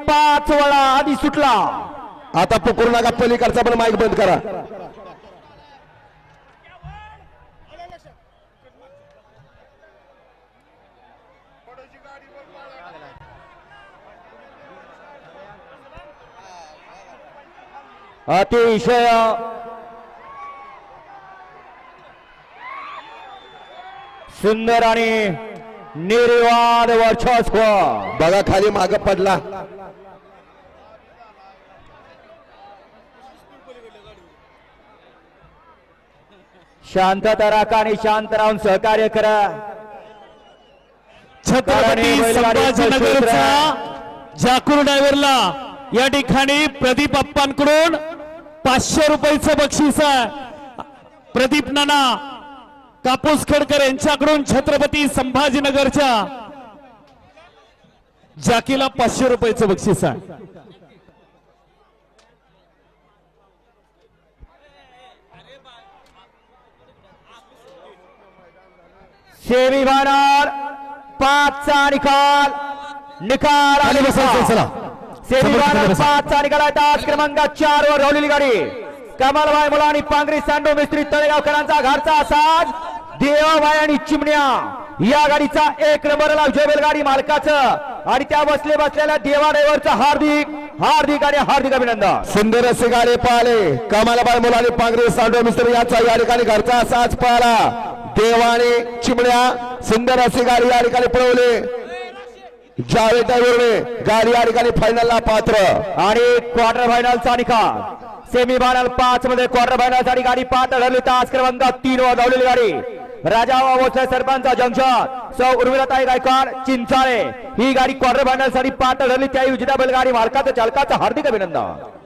पाच वेळा आधी सुटला. आता पुकरू नका पलीकडचा पण माईक बंद करा. अतिशय सुंदर आणि निर्वाद वर्चस्व. बघा खाली माग पडला. शांतता राखा आणि शांत राहून सहकार्य करा. छत्रपती संभाजीनगरचा जाकूर ड्रायव्हरला या ठिकाणी प्रदीप अप्पांकडून पाचशे रुपयाचं बक्षीस आहे. प्रदीप नाना कापूस खडकर यांच्याकडून छत्रपती संभाजीनगरच्या जाकीला पाचशे रुपयाचं बक्षीस आहे. सेमी फायनल पाचचा निकाल निकाल बसायचं, चला. Semi final. पाचचा निकाल आहे तास क्रमांक चार वर धावलेली गाडी कमलबाई मुलानी पांगरी सांडो मिस्त्री तळेगावकरांचा घरचा साज देवाबाई आणि चिमण्या या गाडीचा एक नंबरला विजय गाडी मालकाचं आणि त्या बसले बसलेल्या देवा ड्रायव्हरचं हार्दिक हार्दिक आणि हार्दिक अभिनंदन सुंदर असे गाडी पाहिले कमालाबाई मुलाने पांगरे सांडो मिस्त्री यांचा या ठिकाणी घरचा साज पाहिला देवाने चिमण्या सुंदर असे गाडी या ठिकाणी पळवले. जावेद गाडी या ठिकाणी फायनलला पात्र. आणि क्वार्टर फायनलचा निकाल. सेमी फायनल पाच मध्ये क्वार्टर फायनलसाठी गाडी पात्र ठरली. तास क्रमांक तीन वर धावलेली गाडी. राजा भोसले सरपंच जंक्शन. सौ उर्मिलाताई गायकवाड चिंचाळे. ही गाडी क्वार्टर फायनलसाठी पाच ठरली. त्याही विजेता बैलगाडी मालकाचं चालकाचं हार्दिक अभिनंदन.